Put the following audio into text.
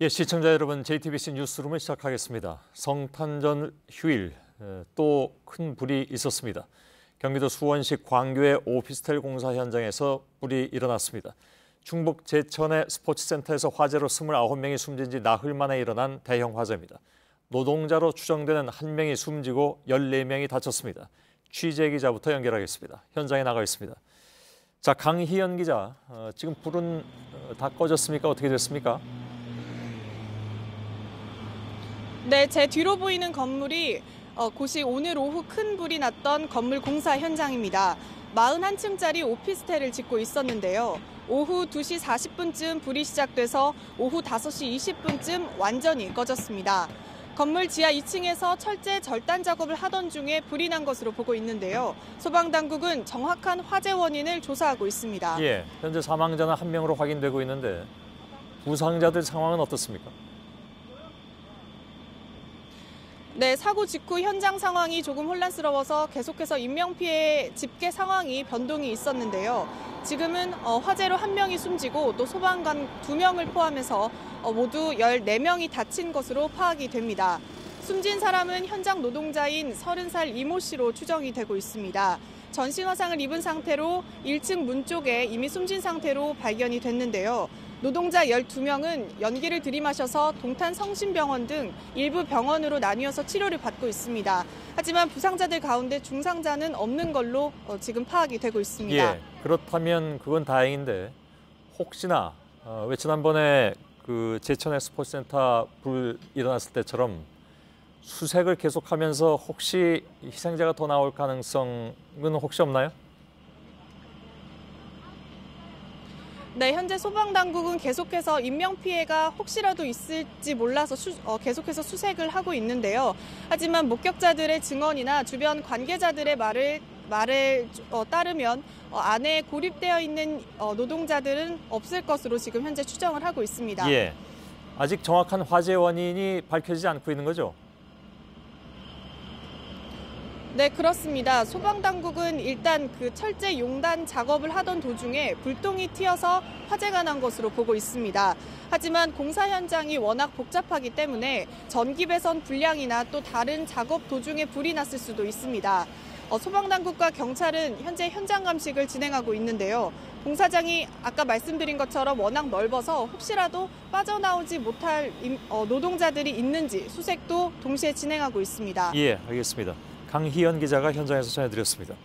예, 시청자 여러분, JTBC 뉴스룸을 시작하겠습니다. 성탄절 휴일 또 큰 불이 있었습니다. 경기도 수원시 광교의 오피스텔 공사 현장에서 불이 일어났습니다. 충북 제천의 스포츠센터에서 화재로 29명이 숨진 지 나흘 만에 일어난 대형 화재입니다. 노동자로 추정되는 한 명이 숨지고 14명이 다쳤습니다. 취재 기자부터 연결하겠습니다. 현장에 나가 있습니다. 자, 강희연 기자, 어, 지금 불은 어, 다 꺼졌습니까? 어떻게 됐습니까? 네, 제 뒤로 보이는 건물이 어, 곳이 오늘 오후 큰 불이 났던 건물 공사 현장입니다. 41층짜리 오피스텔을 짓고 있었는데요. 오후 2시 40분쯤 불이 시작돼서 오후 5시 20분쯤 완전히 꺼졌습니다. 건물 지하 2층에서 철제 절단 작업을 하던 중에 불이 난 것으로 보고 있는데요. 소방당국은 정확한 화재 원인을 조사하고 있습니다. 예, 현재 사망자는 한 명으로 확인되고 있는데 부상자들 상황은 어떻습니까? 네, 사고 직후 현장 상황이 조금 혼란스러워서 계속해서 인명피해 집계 상황이 변동이 있었는데요. 지금은 어, 화재로 한 명이 숨지고 또 소방관 두 명을 포함해서 어, 모두 14명이 다친 것으로 파악이 됩니다. 숨진 사람은 현장 노동자인 30살 이모 씨로 추정이 되고 있습니다. 전신 화상을 입은 상태로 1층 문 쪽에 이미 숨진 상태로 발견이 됐는데요. 노동자 12명은 연기를 들이마셔서 동탄 성심병원 등 일부 병원으로 나뉘어서 치료를 받고 있습니다. 하지만 부상자들 가운데 중상자는 없는 걸로 어, 지금 파악이 되고 있습니다. 예, 그렇다면 그건 다행인데 혹시나 어, 왜 지난번에 그 제천의 스포츠센터 불 일어났을 때처럼 수색을 계속하면서 혹시 희생자가 더 나올 가능성은 혹시 없나요? 네, 현재 소방당국은 계속해서 인명피해가 혹시라도 있을지 몰라서 수, 어, 계속해서 수색을 하고 있는데요. 하지만 목격자들의 증언이나 주변 관계자들의 말을 말을 어, 따르면 어, 안에 고립되어 있는 어, 노동자들은 없을 것으로 지금 현재 추정을 하고 있습니다. 예, 아직 정확한 화재 원인이 밝혀지지 않고 있는 거죠? 네, 그렇습니다. 소방당국은 일단 그 철제 용단 작업을 하던 도중에 불똥이 튀어서 화재가 난 것으로 보고 있습니다. 하지만 공사 현장이 워낙 복잡하기 때문에 전기 배선 불량이나 또 다른 작업 도중에 불이 났을 수도 있습니다. 어, 소방당국과 경찰은 현재 현장 감식을 진행하고 있는데요. 공사장이 아까 말씀드린 것처럼 워낙 넓어서 혹시라도 빠져나오지 못할 어, 노동자들이 있는지 수색도 동시에 진행하고 있습니다. 예, 알겠습니다. 강희연 기자가 현장에서 전해드렸습니다.